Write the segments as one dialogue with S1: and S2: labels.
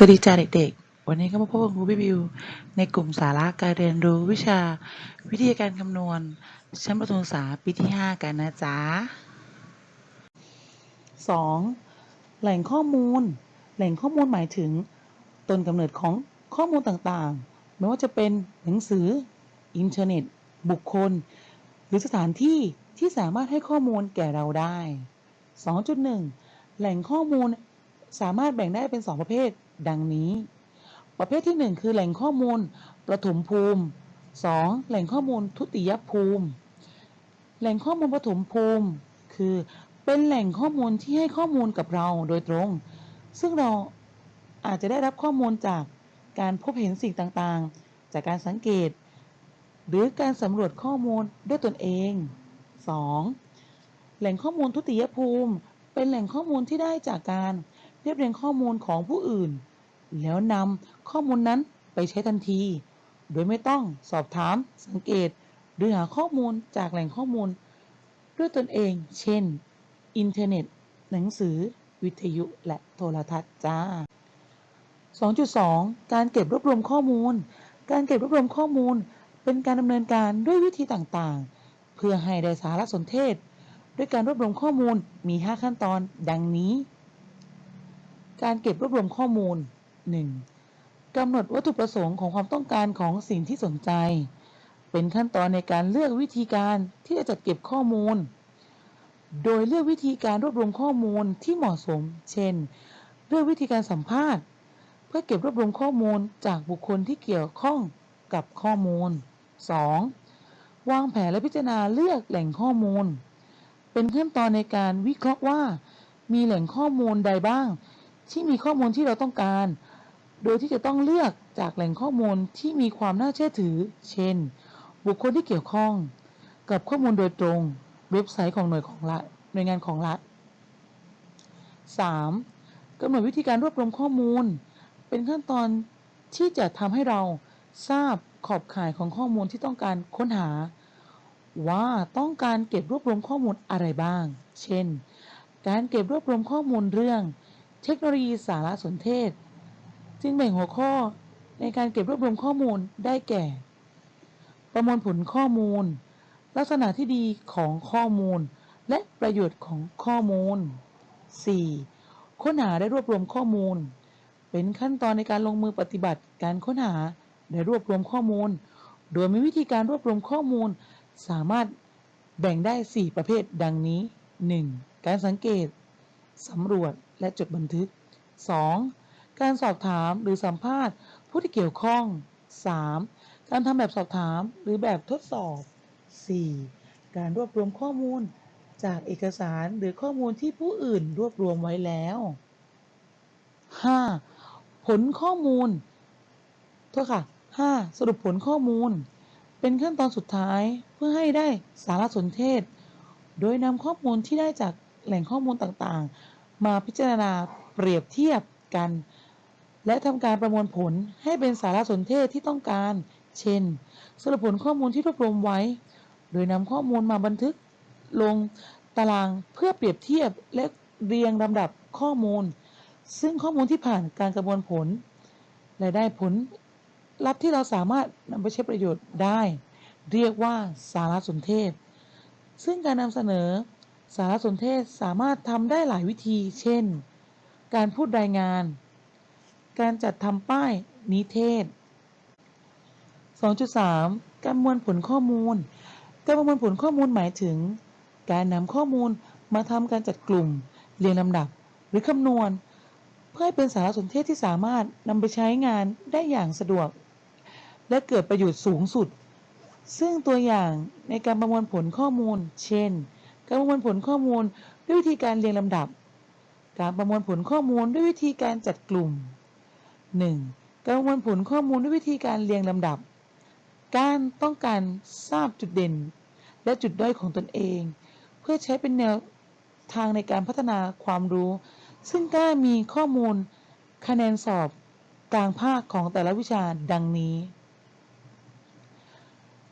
S1: สวัสดีจ้าเด็กๆ วันนี้ก็มาพบกับครูพี่บิว ในกลุ่มสาระการเรียนรู้วิชาวิธีการคำนวณ ชั้นประถมศึกษาปีที่ 5 กันนะจ๊ะ 2. แหล่งข้อมูล แหล่งข้อมูลหมายถึงต้นกำเนิดของข้อมูลต่างๆ ไม่ว่าจะเป็นหนังสือ อินเทอร์เน็ต บุคคล หรือสถานที่ที่สามารถให้ข้อมูลแก่เราได้ 2.1 แหล่งข้อมูลสามารถแบ่งได้เป็น 2 ประเภท ดังนี้ ประเภทที่ 1 คือแหล่งข้อมูลประถมภูมิ 2. แหล่งข้อมูลทุติยภูมิ แหล่งข้อมูลประถมภูมิ คือเป็นแหล่งข้อมูลที่ให้ข้อมูลกับเราโดยตรง ซึ่งเราอาจจะได้รับข้อมูลจากการพบเห็นสิ่งต่างๆ จากการสังเกต หรือการสำรวจข้อมูลด้วยตนเอง 2. แหล่งข้อมูลทุติยภูมิ เป็นแหล่งข้อมูลที่ได้จากการเรียบเรียงข้อมูลของผู้อื่น แล้วนำข้อมูลนั้นไปใช้ทันที โดยไม่ต้องสอบถามสังเกต หรือหาข้อมูลจากแหล่งข้อมูล ด้วยตนเอง เช่น อินเทอร์เน็ต หนังสือ วิทยุ และโทรทัศน์จ้า 2.2 การเก็บรวบรวมข้อมูล การเก็บรวบรวมข้อมูล เป็นการดำเนินการด้วยวิธีต่างๆ เพื่อให้ได้สารสนเทศ ด้วยการรวบรวมข้อมูลมี 5 ขั้นตอน ดังนี้ การเก็บรวบรวมข้อมูล 1. กำหนดวัตถุประสงค์ของความต้องการของสิ่งที่สนใจ เป็นขั้นตอนในการเลือกวิธีการที่จะจัดเก็บข้อมูล โดยเลือกวิธีการรวบรวมข้อมูลที่เหมาะสม เช่น เลือกวิธีการสัมภาษณ์ เพื่อเก็บรวบรวมข้อมูลจากบุคคลที่เกี่ยวข้องกับข้อมูล 2. วางแผนและพิจารณาเลือกแหล่งข้อมูล เป็นขั้นตอนในการวิเคราะห์ว่า มีแหล่งข้อมูลใดบ้าง ที่มีข้อมูลที่เราต้องการ โดยที่จะต้องเลือกจากแหล่งข้อมูลที่มีความน่าเชื่อถือ เช่น บุคคลที่เกี่ยวข้อง กับข้อมูลโดยตรง เว็บไซต์ของหน่วยของรัฐหน่วยงานของรัฐ 3. กำหนดวิธีการรวบรวมข้อมูล เป็นขั้นตอนที่จะทำให้เราทราบขอบข่ายของข้อมูลที่ต้องการค้นหา ว่าต้องการเก็บรวบรวมข้อมูลอะไรบ้าง เช่น การเก็บรวบรวมข้อมูลเรื่อง เทคโนโลยีสารสนเทศ จึงแบ่งหัวข้อในการเก็บรวบรวมข้อมูลได้แก่ ประมวลผลข้อมูล ลักษณะที่ดีของข้อมูล และประโยชน์ของข้อมูล 4. ค้นหาและรวบรวมข้อมูล เป็นขั้นตอนในการลงมือปฏิบัติการค้นหาและรวบรวมข้อมูล โดยมีวิธีการรวบรวมข้อมูล สามารถแบ่งได้ 4 ประเภทดังนี้ 1. การสังเกตสำรวจและจดบันทึก 2. การสอบถามหรือสัมภาษณ์ ผู้ที่เกี่ยวข้อง 3. การทำแบบสอบถามหรือแบบทดสอบ 4. การรวบรวมข้อมูลจากเอกสารหรือข้อมูลที่ผู้อื่นรวบรวมไว้แล้ว 5. ผลข้อมูลโทษค่ะ 5. สรุปผลข้อมูล เป็นขั้นตอนสุดท้ายเพื่อให้ได้สารสนเทศ โดยนำข้อมูลที่ได้จากแหล่งข้อมูลต่างๆ มาพิจารณาเปรียบเทียบกัน และทำการประมวลผลให้เป็นสารสนเทศที่ต้องการ เช่น สรุปผลข้อมูลที่รวบรวมไว้ โดยนำข้อมูลมาบันทึกลงตารางเพื่อเปรียบเทียบและเรียงลำดับข้อมูล ซึ่งข้อมูลที่ผ่านการกระบวนผล และได้ผลลัพธ์ที่เราสามารถนำไปใช้ประโยชน์ได้ เรียกว่าสารสนเทศ ซึ่งการนำเสนอสารสนเทศสามารถทำได้หลายวิธี เช่น การพูดรายงาน การจัดทำป้ายนิเทศ 2.3 การประมวลผลข้อมูล การประมวลผลข้อมูลหมายถึง การนำข้อมูลมาทำการจัดกลุ่ม เรียงลำดับ หรือคำนวณ เพื่อให้เป็นสารสนเทศที่สามารถนำไปใช้งานได้อย่างสะดวก และเกิดประโยชน์สูงสุด ซึ่งตัวอย่างในการประมวลผลข้อมูล เช่น การประมวลผลข้อมูลด้วยวิธีการเรียงลำดับ การประมวลผลข้อมูลด้วยวิธีการจัดกลุ่ม 1. การประมวลผลข้อมูลด้วยวิธีการเรียงลำดับ การต้องการทราบจุดเด่น และจุดด้อยของตนเอง เพื่อใช้เป็นแนวทางในการพัฒนาความรู้ ซึ่งก็มีข้อมูลคะแนนสอบกลางภาคของแต่ละวิชาดังนี้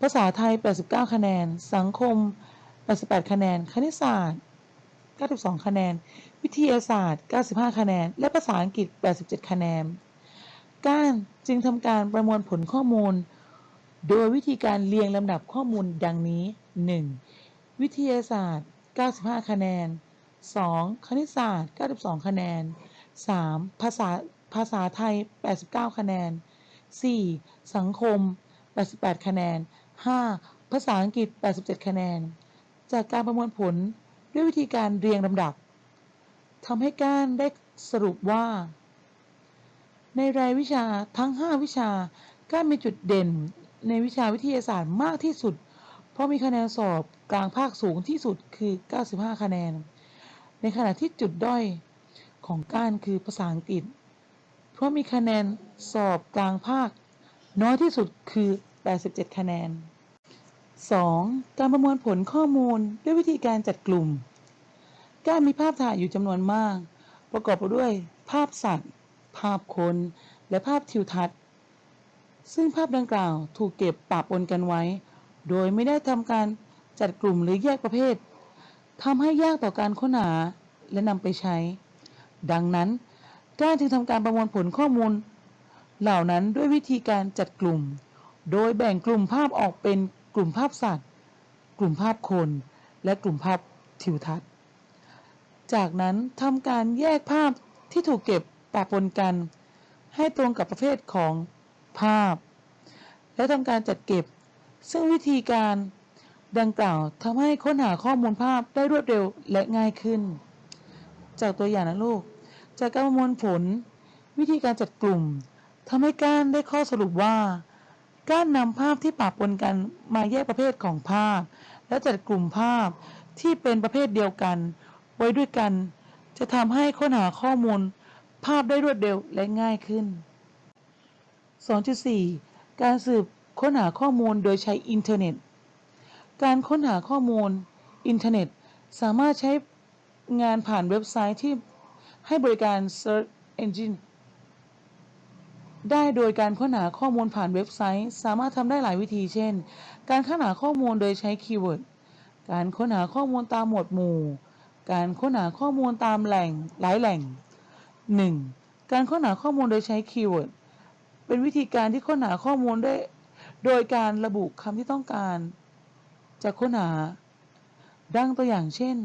S1: ภาษาไทย 89 คะแนน สังคม 88 คะแนน คณิตศาสตร์ 92 คะแนน วิทยาศาสตร์ 95 คะแนน และภาษาอังกฤษ 87 คะแนน ก้านจึงทำการประมวลผลข้อมูล โดยวิธีการเรียงลำดับข้อมูลดังนี้ 1. วิทยาศาสตร์ 95 คะแนน 2. คณิตศาสตร์ 92 คะแนน 3. ภาษาภาษาไทย 89 คะแนน 4. สังคม 88 คะแนน 5. ภาษาอังกฤษ 87 คะแนน จากการประมวลผลด้วยวิธีการเรียงลำดับทำให้กานได้สรุปว่า ในรายวิชาทั้ง 5 วิชา กานมีจุดเด่นในวิชาวิทยาศาสตร์มากที่สุด เพราะมีคะแนนสอบกลางภาคสูงที่สุดคือ 95 คะแนน ในขณะที่จุดด้อยของก้านคือภาษาอังกฤษ เพราะมีคะแนนสอบกลางภาค น้อยที่สุดคือ 87 คะแนน 2. การประมวลผลข้อมูลด้วยวิธีการจัดกลุ่ม กานมีภาพถ่ายอยู่จำนวนมาก ประกอบไปด้วยภาพสัตว์ ภาพคนและภาพทิวทัศน์ ซึ่งภาพดังกล่าวถูกเก็บปะปนกันไว้ โดยไม่ได้ทำการจัดกลุ่มหรือแยกประเภททำให้ยากต่อการค้นหาและนำไปใช้ ดังนั้นกานจึงทำการประมวลผลข้อมูล เหล่านั้นด้วยวิธีการจัดกลุ่ม โดยแบ่งกลุ่มภาพออกเป็นกลุ่มภาพสัตว์ กลุ่มภาพคน และกลุ่มภาพทิวทัศน์ จากนั้นทำการแยกภาพที่ถูกเก็บ ปะปนกัน ให้ตรงกับประเภทของภาพ และทำการจัดเก็บ ซึ่งวิธีการดังกล่าวทำให้ค้นหาข้อมูลภาพได้รวดเร็วและง่ายขึ้น จากตัวอย่างนะลูก จากการประมวลผล วิธีการจัดกลุ่มทำให้กานได้ข้อสรุปว่า การนำภาพที่ปะปนกันมาแยกประเภทของภาพ และจัดกลุ่มภาพที่เป็นประเภทเดียวกัน ไว้ด้วยกัน จะทำให้ค้นหาข้อมูล ภาพได้รวดเร็วและง่ายขึ้น 2.4 การสืบค้นหาข้อมูลโดยใช้อินเทอร์เน็ต การค้นหาข้อมูลอินเทอร์เน็ต สามารถใช้งานผ่านเว็บไซต์ที่ให้บริการ Search Engine ได้โดยการค้นหาข้อมูลผ่านเว็บไซต์ สามารถทำได้หลายวิธี เช่น การค้นหาข้อมูลโดยใช้คีย์เวิร์ด การค้นหาข้อมูลตามหมวดหมู่ การค้นหาข้อมูลตามแหล่งหลายแหล่ง 1. การค้นหาข้อมูลโดยใช้คีย์เวิร์ดเป็นวิธีการที่ค้นหาข้อมูลได้โดยการระบุคำที่ต้องการจะค้นหา ดังตัวอย่างเช่น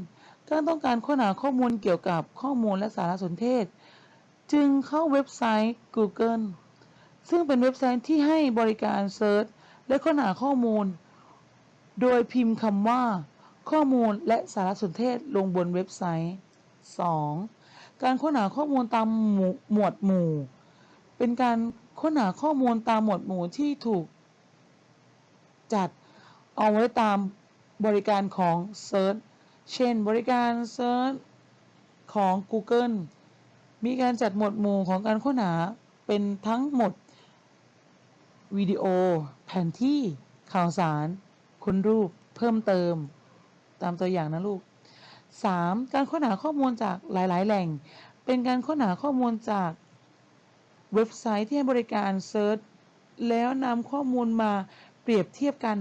S1: การต้องการค้นหาข้อมูลเกี่ยวกับข้อมูลและสารสนเทศ จึงเข้าเว็บไซต์ Google ซึ่งเป็นเว็บไซต์ที่ให้บริการเซิร์ชและค้นหาข้อมูล โดยพิมพ์คำว่า ข้อมูลและสารสนเทศลงบนเว็บไซต์ 2. การค้นหาข้อมูลตามหมหมวดหมู่ เป็นการค้นหาข้อมูลตามหมวดหมู่ที่ถูก จัดเอาไว้ตามบริการของ Search เช่น บริการ Search ของ Google มีการจัดหมวดหมู่ของการค้นหาเป็นทั้งหมด วิดีโอ แผนที่ ข่าวสาร คุณรูป เพิ่มเติม ตามตัวอย่างนะลูก 3. การค้นหาข้อมูลจากหลาย ๆ แหล่ง เป็นการค้นหาข้อมูลจากเว็บไซต์ที่ให้บริการเซิร์ชแล้วนำข้อมูลมาเปรียบเทียบกัน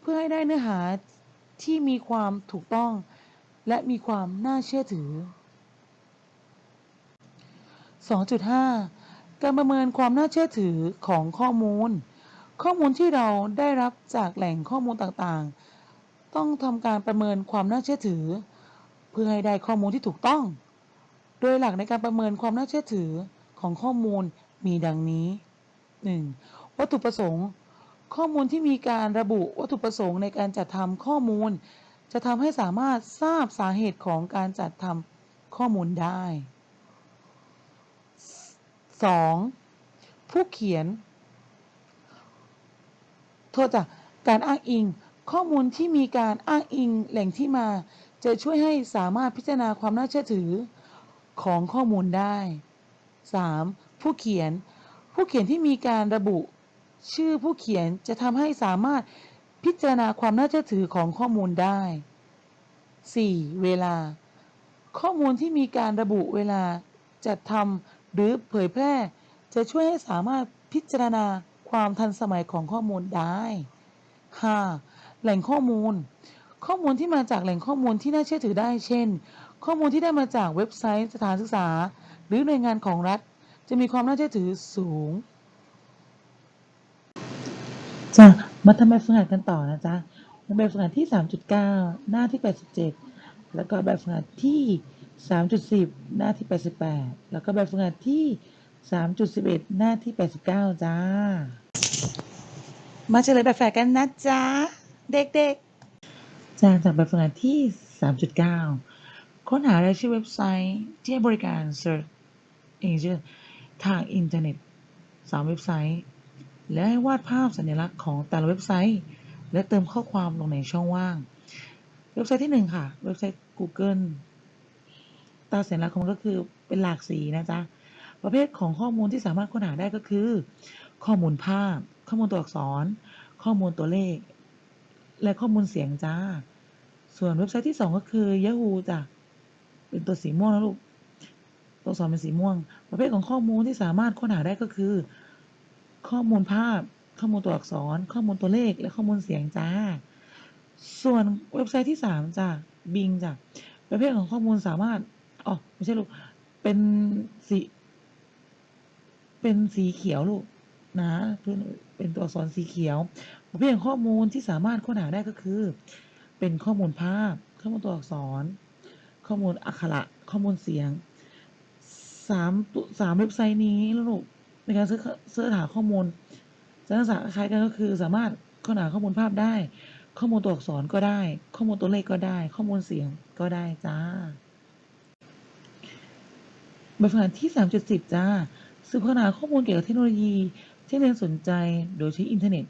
S1: เพื่อให้ได้เนื้อหาที่มีความถูกต้อง และมีความน่าเชื่อถือ 2.5 การประเมินความน่าเชื่อถือของข้อมูล ข้อมูลที่เราได้รับจากแหล่งข้อมูลต่าง ๆ ต้องทำการประเมินความน่าเชื่อถือ เพื่อให้ได้ข้อมูลที่ถูกต้อง โดยหลักในการประเมินความน่าเชื่อถือของข้อมูลมีดังนี้ 1. วัตถุประสงค์ ข้อมูลที่มีการระบุวัตถุประสงค์ในการจัดทำข้อมูล จะทำให้สามารถทราบสาเหตุของการจัดทำข้อมูลได้ 2. ผู้เขียน โทษจ้ะการอ้างอิง ข้อมูลที่มีการอ้างอิงแหล่งที่มา จะช่วยให้สามารถพิจารณาความน่าเชื่อถือของข้อมูลได้ 3. ผู้เขียน ผู้เขียนที่มีการระบุ ชื่อผู้เขียนจะทำให้สามารถพิจารณาความน่าเชื่อถือของข้อมูลได้ 4. เวลา ข้อมูลที่มีการระบุเวลาจัดทำหรือเผยแพร่ จะช่วยให้สามารถพิจารณาความทันสมัยของข้อมูลได้ 5. แหล่งข้อมูล ข้อมูลที่มาจากแหล่งข้อมูลที่น่าเชื่อถือได้ เช่น ข้อมูลที่ได้มาจากเว็บไซต์สถานศึกษา หรือหน่วยงานของรัฐ จะมีความน่าเชื่อถือสูงจ้ะมาทำแบบฝึกหัดกันต่อนะจ๊ะแบบฝึกหัดที่ 3.9 หน้าที่ 87 แล้วก็แบบฝึกหัดที่ 3.10 หน้าที่ 88 แล้วก็แบบฝึกหัดที่ 3.11 หน้าที่ 89 จ้า มาเฉลยแบบแฝดกันนะจ๊ะ เด็กๆ จากจากแบบฝึกหัดที่ 3.9 ค้นหารายชื่อเว็บไซต์ที่ให้บริการ Search Engine ทางอินเทอร์เน็ต 3 เว็บไซต์ และให้วาดภาพสัญลักษณ์ของแต่ละเว็บไซต์ และเติมข้อความลงในช่องว่าง เว็บไซต์ที่ 1 ค่ะ เว็บไซต์ Google ตาสัญลักษณ์ของมันก็คือเป็นหลากสีนะจ๊ะ ประเภทของข้อมูลที่สามารถค้นหาได้ก็คือ ข้อมูลภาพ ข้อมูลตัวอักษร ข้อมูลตัวเลข และข้อมูลเสียงจ้า ส่วนเว็บไซต์ที่ 2 ก็คือ Yahoo จ้ะเป็นตัวสีม่วงนะลูก ตัวอักษรเป็นสีม่วง ประเภทของข้อมูลที่สามารถค้นหาได้ก็คือ ข้อมูลภาพ ข้อมูลตัวอักษร ข้อมูลตัวเลข และข้อมูลเสียงจ้า ส่วนเว็บไซต์ที่ 3จ้ะ Bing จ้ะ ประเภทของข้อมูลสามารถ อ๋อ ไม่ใช่ลูก เป็นสี เป็นสีเขียวลูกนะ เป็นเป็นตัวอักษรสีเขียว ประเภทของข้อมูลที่สามารถค้นหาได้ก็คือ เป็นข้อมูลภาพ ข้อมูลตัวอักษร ข้อมูลอักขระ ข้อมูลเสียงสามตัวสามเว็บไซต์นี้แล้วลูกในการเสิร์ชหาข้อมูลจะลักษณะคล้ายกันก็คือสามารถค้นหาข้อมูลภาพได้ ข้อมูลตัวอักษรก็ได้ ข้อมูลตัวเลขก็ได้ ข้อมูลเสียงก็ได้จ้าแบบฝึกหัดที่ 3.10 จ้าสืบค้นหาข้อมูลเกี่ยวกับเทคโนโลยีที่เรียนสนใจโดยใช้อินเทอร์เน็ต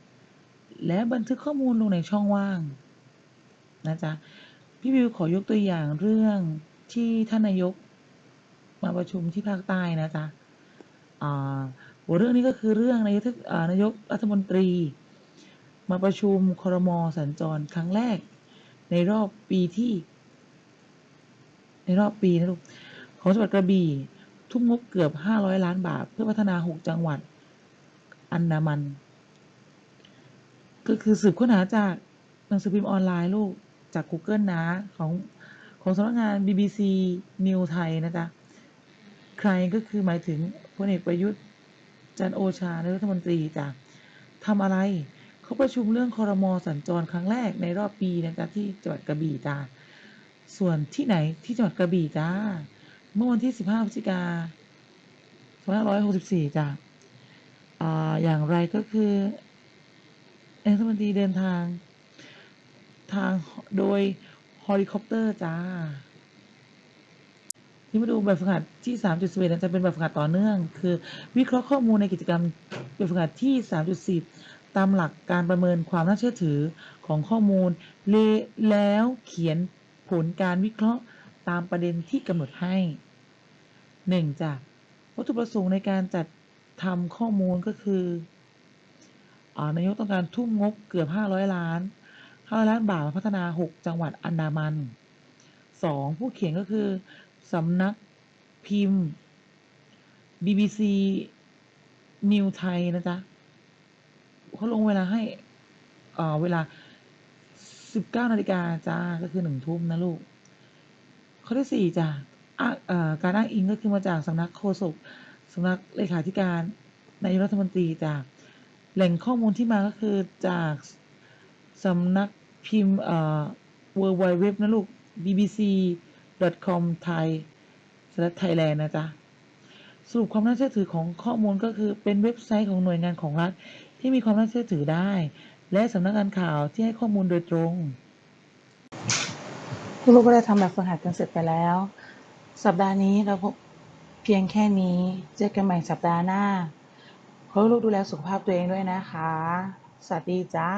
S1: และบันทึกข้อมูลลงในช่องว่าง นะจ๊ะพี่วิวขอยกตัวอย่างเรื่องที่ท่านนายกมาประชุมที่ภาคใต้นะจ๊ะหัวเรื่องนี้ก็คือเรื่องนายกอ่านายกรัฐมนตรี มาประชุมครมสัญจรครั้งแรก ในรอบปีที่ ในรอบปีนะลูกของจังหวัดกระบี่ทุ่มงบเกือบ 500 ล้านบาท เพื่อพัฒนา 6 จังหวัด อันดามัน ก็คือสืบค้นหาจากหนังสือพิมพ์ออนไลน์ลูก จาก Google นะ ของของสำนักงาน BBC News ไทยนะจ๊ะ ใครก็คือหมายถึงพลเอกประยุทธ์จันโอชานายกรัฐมนตรีจ้ะทำอะไรเขาประชุมเรื่องคอรมอสัญจรครั้งแรกในรอบปีนะจ๊ะที่จังหวัดกระบี่จ้ะส่วนที่ไหนที่จังหวัดกระบี่จ้า เมื่อวันที่ 15พฤศจิกา2564จ้ะอ่าอย่างไรก็คือนายกรัฐมนตรีเดินทาง ทางโดยเฮลิคอปเตอร์จ้านี่มาดูแบบฝึกหัดที่ 3.11นะจะเป็นแบบฝึกหัดต่อเนื่อง คือวิเคราะห์ข้อมูลในกิจกรรมแบบฝึกหัดที่ 3.10 ตามหลักการประเมินความน่าเชื่อถือของข้อมูลเลแล้วเขียนผลการวิเคราะห์ตามประเด็นที่กำหนดให้ 1. จ้ะวัตถุประสงค์ในการจัดทำข้อมูลก็คืออานายกต้องการทุ่มงบเกือบ 500 ล้าน 500ล้านบาทมาพัฒนา 6 จังหวัดอันดามัน 2. ผู้เขียนก็คือสำนักพิมพ์ BBC New ไทยนะจ๊ะเขาลงเวลาให้ เอ่อ เวลา 19นาฬิกาจ้า ก็คือหนึ่งทุ่มนะลูก ข้อที่สี่จ้ะอ้าการอ้างอิงก็คือมาจากสำนักโฆษกสำนักเลขาธิการนายกรัฐมนตรีจ้ะแหล่งข้อมูลที่มาก็คือจาก สำนักพิมพ์เอ่อ w w w นะลูก bbc com thai thailand นะจ๊ะ สรุปความน่าเชื่อถือของข้อมูลก็คือเป็นเว็บไซต์ของหน่วยงานของรัฐ ที่มีความน่าเชื่อถือได้ และสำนักงานข่าวที่ให้ข้อมูลโดยตรง
S2: ลูกก็ได้ทำแบบฝึกหัดกันเสร็จไปแล้ว สัปดาห์นี้เราพบเพียงแค่นี้ เจอกันใหม่สัปดาห์หน้าขอให้ลูกดูแลสุขภาพตัวเองด้วยนะคะ สวัสดีจ้า